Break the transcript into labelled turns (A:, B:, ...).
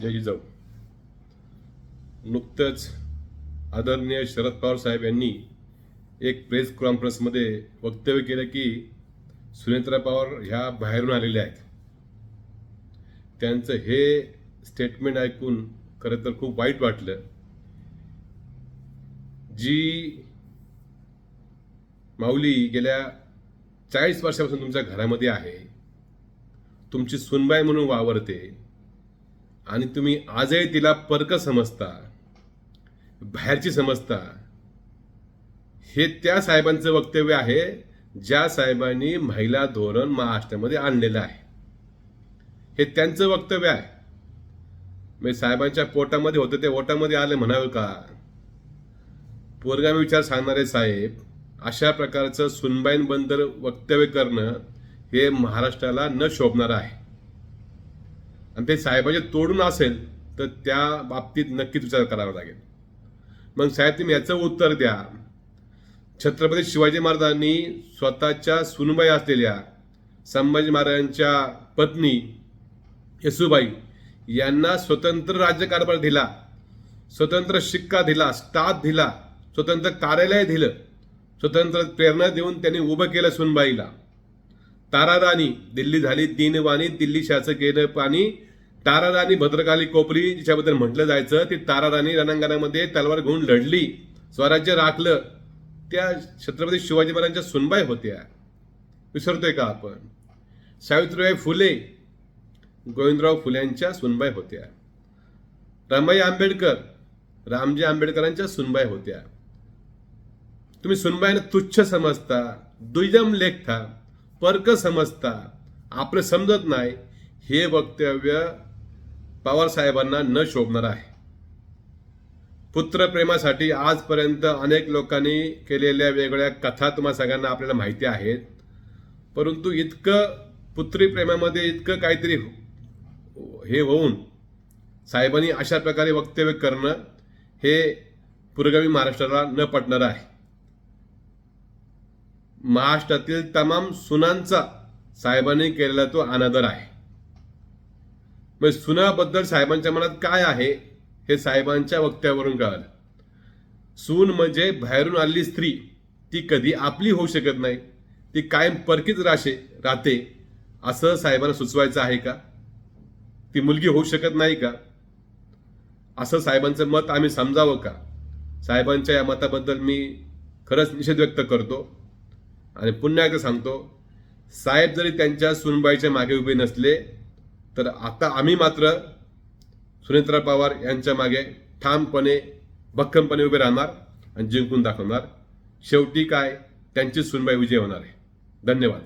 A: जय जिजाऊ नुकतंच आदरणीय शरद पवार साहेब यांनी एक प्रेस कॉन्फरन्समध्ये वक्तव्य केलं की सुनेत्रा पवार ह्या बाहेरून आलेल्या आहेत. त्यांचं हे स्टेटमेंट ऐकून खरं तर खूप वाईट वाटलं. जी माऊली गेल्या चाळीस वर्षापासून तुमच्या घरामध्ये आहे तुमची सुनबाई म्हणून वावरते आणि तुम्ही आजही तिला परक समजता बाहेरची समजता. हे त्या साहेबांचं वक्तव्य आहे ज्या साहेबांनी महिला धोरण महाराष्ट्रामध्ये आणलेलं आहे. हे त्यांचं वक्तव्य आहे. मी साहेबांच्या पोटामध्ये होतं ते ओटामध्ये आले म्हणावं का? पोरगामी विचार सांगणारे साहेब. अशा प्रकारचं सुनबाईंबद्दल वक्तव्य करणं हे महाराष्ट्राला न शोभणार आहे. आणि ते साहेबाचे तोडून असेल तर त्या बाबतीत नक्कीच विचार करावा लागेल. मग साहेब तुम्ही याचं उत्तर द्या. छत्रपती शिवाजी महाराजांनी स्वतःच्या सुनबाई असलेल्या संभाजी महाराजांच्या पत्नी येसुबाई यांना स्वतंत्र राज्यकारभार दिला स्वतंत्र शिक्का दिला स्टाफ दिला स्वतंत्र कार्यालय दिलं स्वतंत्र प्रेरणा देऊन त्यांनी उभं केलं सुनबाईला. ताराराणी दिल्ली झाली दिनवाणी दिल्ली शासकीय पाणी ताराराणी भद्रकाली कोपरी जिच्याबद्दल म्हटलं जायचं ती ताराराणी रणांगणामध्ये तलवार घेऊन लढली. स्वराज्य राखलं. त्या छत्रपती शिवाजी महाराजांच्या सुनबाई होत्या. विसरतोय का आपण? सावित्रीबाई फुले गोविंदराव फुल्यांच्या सुनबाई होत्या. रमाई आंबेडकर रामजी आंबेडकरांच्या सुनबाई होत्या. तुम्ही सुनबाईनं तुच्छ समजता दुय्यम लेखता पर्क समजता आपलं समजत नाही. हे वक्तव्य पवार साहेबांना न शोभणार आहे. पुत्रप्रेमासाठी आजपर्यंत अनेक लोकांनी केलेल्या वेगवेगळ्या कथा तुम्हाला सगळ्यांना आपल्याला माहिती आहेत. परंतु इतकं पुत्रीप्रेमामध्ये इतकं काहीतरी हो- हे होऊन साहेबांनी अशा प्रकारे वक्तव्य करणं हे पुरोगामी महाराष्ट्राला न पटणार आहे. महाराष्ट्रातील तमाम सुनांचा साहेबांनी केलेला तो अनादर आहे. मग सुनाबद्दल साहेबांच्या मनात काय आहे हे साहेबांच्या वक्त्यावरून कळालं. सून म्हणजे बाहेरून आलेली स्त्री ती कधी आपली होऊ शकत नाही ती कायम परकीच राशे राहते असं साहेबांना सुचवायचं आहे का? ती मुलगी होऊ शकत नाही का? असं साहेबांचं मत आम्ही समजावं का? साहेबांच्या या मताबद्दल मी खरंच निषेध व्यक्त करतो आणि पुन्हा एकदा सांगतो साहेब जरी त्यांच्या सुनबाईच्या मागे उभे नसले तर आता आम्ही मात्र सुनेत्रा पवार यांच्या मागे ठामपणे भक्कमपणे उभे राहणार आणि जिंकून दाखवणार. शेवटी काय? त्यांची सुनबाई विजय होणार आहे. धन्यवाद.